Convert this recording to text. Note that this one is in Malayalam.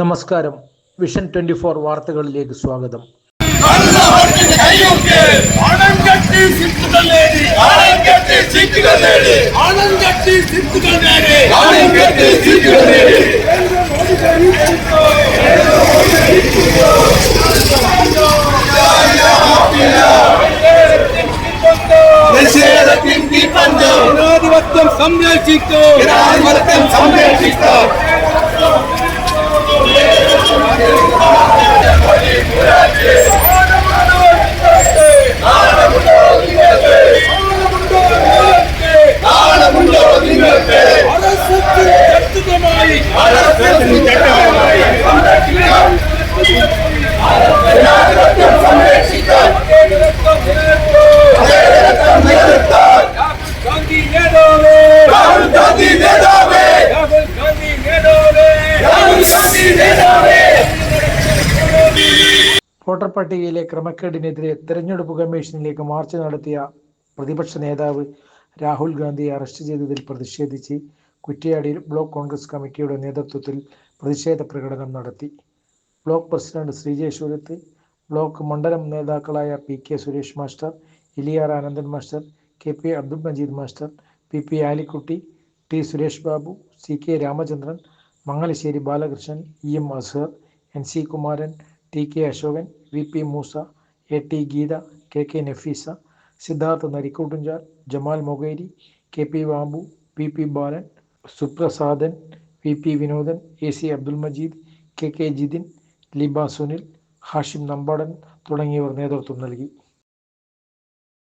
നമസ്കാരം. വിഷൻ ട്വന്റി ഫോർ വാർത്തകളിലേക്ക് സ്വാഗതം. ജനാധിപത്യം സംരക്ഷിക്കും. ജനാധിപത്യം സംരക്ഷിക്കാം. വോട്ടർ പട്ടികയിലെ ക്രമക്കേടിനെതിരെ തെരഞ്ഞെടുപ്പ് കമ്മീഷനിലേക്ക് മാർച്ച് നടത്തിയ പ്രതിപക്ഷ നേതാവ് രാഹുൽ ഗാന്ധിയെ അറസ്റ്റ് ചെയ്തതിൽ പ്രതിഷേധിച്ച് കുറ്റിയാടിയിൽ ബ്ലോക്ക് കോൺഗ്രസ് കമ്മിറ്റിയുടെ നേതൃത്വത്തിൽ പ്രതിഷേധ പ്രകടനം നടത്തി. ബ്ലോക്ക് പ്രസിഡന്റ് ശ്രീജേശ്വരത്ത് ബ്ലോക്ക് മണ്ഡലം നേതാക്കളായ P K Suresh master Iliyar Anandan master K P Abdul Majeed master P P Alikutty T Suresh Babu C K Ramachandran Mangalassery Balakrishnan E M Azhar N C Kumaran T K Asokan V P Moosa A T Geetha K K Nafeesa Siddhartha Narikkoottumchal Jamal Mogeri K P Babu P P Balan Suprasadan V P Vinodan A C Abdul Majeed K K Jithin Liba Sunil Hashim Nambadan തുടങ്ങിയവർ നേതൃത്വം നൽകി.